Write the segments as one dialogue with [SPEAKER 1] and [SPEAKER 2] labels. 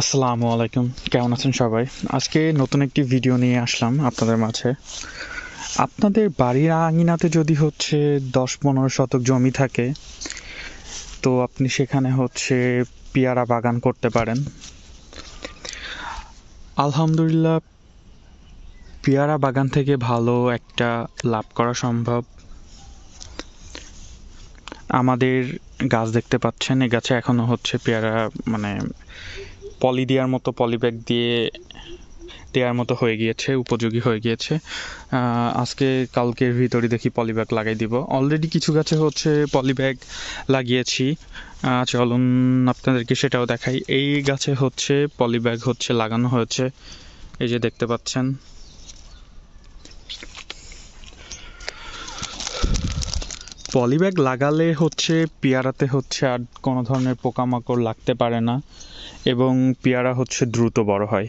[SPEAKER 1] আসসালামু আলাইকুম। কেমন আছেন সবাই? আজকে নতুন একটি ভিডিও নিয়ে আসলাম আপনাদের মাঝে। আপনাদের বাড়ির আঙিনাতে যদি হচ্ছে দশ পনেরো শতক জমি থাকে, তো আপনি সেখানে হচ্ছে পেয়ারা বাগান করতে পারেন। আলহামদুলিল্লাহ, পেয়ারা বাগান থেকে ভালো একটা লাভ করা সম্ভব। আমাদের গাছ দেখতে পাচ্ছেন এই গাছে এখনও হচ্ছে পেয়ারা মানে পলি দেওয়ার মতো পলিব্যাগ দিয়ে দেওয়ার মতো হয়ে গিয়েছে, উপযোগী হয়ে গিয়েছে। আজকে কালকের ভিতরে দেখি পলিব্যাগ লাগাই দিব। অলরেডি কিছু গাছে হচ্ছে পলিব্যাগ লাগিয়েছি। চলুন আপনাদেরকে সেটাও দেখাই। এই গাছে হচ্ছে পলিব্যাগ হচ্ছে, লাগানো হয়েছে। এই যে দেখতে পাচ্ছেন। পলি ব্যাগ লাগালে হচ্ছে পেয়ারাতে হচ্ছে আর কোনো ধরনের পোকামাকড় লাগতে পারে না এবং পেয়ারা হচ্ছে দ্রুত বড় হয়।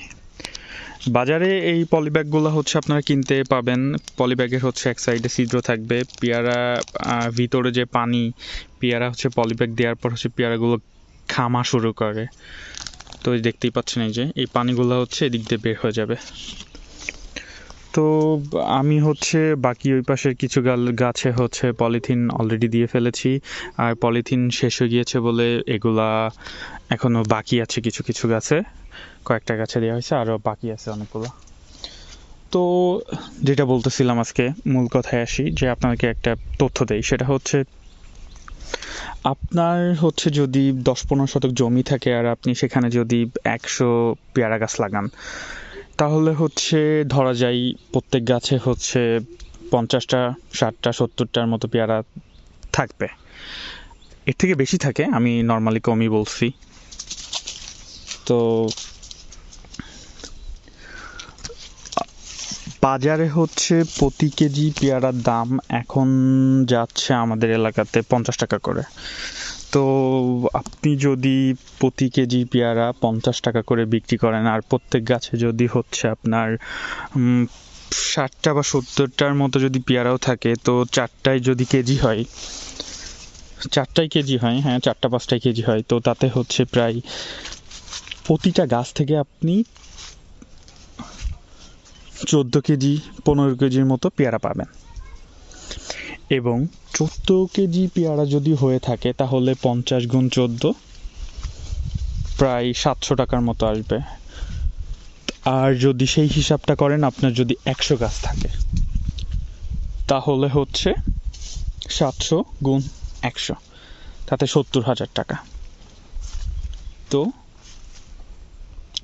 [SPEAKER 1] বাজারে এই পলিব্যাগগুলো হচ্ছে আপনারা কিনতে পাবেন। পলিব্যাগের হচ্ছে এক সাইডে ছিদ্র থাকবে। পেয়ারা ভিতরে যে পানি, পেয়ারা হচ্ছে পলিব্যাগ দেওয়ার পর হচ্ছে পেয়ারাগুলো খামা শুরু করে। তো দেখতেই পাচ্ছেন এই যে, এই পানিগুলো হচ্ছে এদিক দিয়ে বের হয়ে যাবে। তো আমি হচ্ছে বাকি ওই পাশের কিছু গাছে হচ্ছে পলিথিন অলরেডি দিয়ে ফেলেছি। আর পলিথিন শেষ হয়ে গিয়েছে বলে এগুলা এখনও বাকি আছে কিছু কিছু গাছে। কয়েকটা গাছে দেওয়া হয়েছে আরও বাকি আছে অনেকগুলো। তো যেটা বলতেছিলাম আজকে, মূল কথায় আসি যে আপনাকে একটা তথ্য দেই, সেটা হচ্ছে আপনার হচ্ছে যদি দশ পনেরো শতক জমি থাকে আর আপনি সেখানে যদি একশো পেয়ারা গাছ লাগান তাহলে হচ্ছে ধরা যায় প্রত্যেক গাছে হচ্ছে পঞ্চাশটা, ষাটটা, সত্তরটার মতো পেয়ারা থাকবে। এর থেকে বেশি থাকে, আমি নর্মালি কমই বলছি। তো বাজারে হচ্ছে প্রতি কেজি পেয়ারার দাম এখন যাচ্ছে আমাদের এলাকাতে পঞ্চাশ টাকা করে। তো আপনি যদি প্রতি কেজি পেয়ারা পঞ্চাশ টাকা করে বিক্রি করেন, আর প্রত্যেক গাছে যদি হচ্ছে আপনার ষাটটা বা সত্তরটার মতো যদি পেয়ারাও থাকে, তো চারটায় যদি কেজি হয়, চারটায় কেজি হয় হ্যাঁ চারটা পাঁচটায় কেজি হয়, তো তাতে হচ্ছে প্রায় প্রতিটা গাছ থেকে আপনি চোদ্দ কেজি, পনেরো কেজির মতো পেয়ারা পাবেন। এবং চোদ্দ কেজি পেয়ারা যদি হয়ে থাকে, তাহলে পঞ্চাশ গুণ চোদ্দ, প্রায় সাতশো টাকার মতো আসবে। আর যদি সেই হিসাবটা করেন, আপনার যদি একশো গাছ থাকে, তাহলে হচ্ছে সাতশো গুণ একশো, তাতে সত্তর হাজার টাকা। তো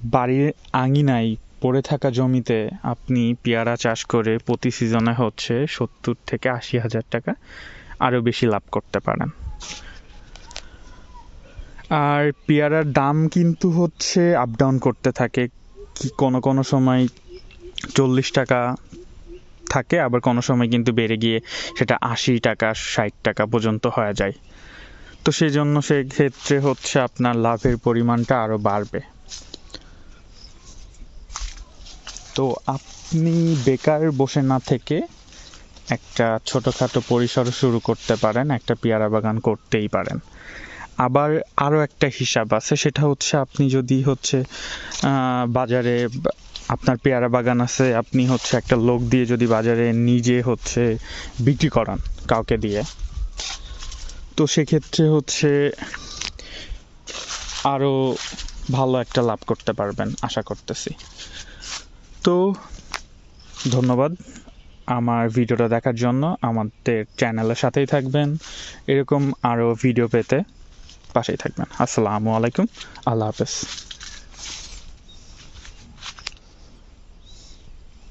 [SPEAKER 1] বাড়ির আঙিনায় পড়ে থাকা জমিতে আপনি পেয়ারা চাষ করে প্রতি সিজনে হচ্ছে সত্তর থেকে আশি হাজার টাকা আরও বেশি লাভ করতে পারেন। আর পেয়ারার দাম কিন্তু হচ্ছে আপ ডাউন করতে থাকে। কি কোনো কোনো সময় চল্লিশ টাকা থাকে, আবার কোনো সময় কিন্তু বেড়ে গিয়ে সেটা আশি টাকা, ষাট টাকা পর্যন্ত হয়ে যায়। তো সেই জন্য সেক্ষেত্রে হচ্ছে আপনার লাভের পরিমাণটা আরও বাড়বে। তো আপনি বেকার বসে না থেকে একটা ছোটোখাটো পরিসর শুরু করতে পারেন, একটা পেয়ারা বাগান করতেই পারেন। আবার আরও একটা হিসাব আছে, সেটা হচ্ছে আপনি যদি হচ্ছে বাজারে আপনার পেয়ারা বাগান আছে, আপনি হচ্ছে একটা লোক দিয়ে যদি বাজারে নিজে হচ্ছে বিক্রি করান কাউকে দিয়ে, তো সেক্ষেত্রে হচ্ছে আরও ভালো একটা লাভ করতে পারবেন, আশা করতেছি। তো ধন্যবাদ। আমার ভিডিওটা দেখার জন্য আমাদের চ্যানেলের সাথেই থাকবেন। এরকম আরও ভিডিও পেতে পাশেই থাকবেন। আসসালামু আলাইকুম। আল্লাহ হাফেজ।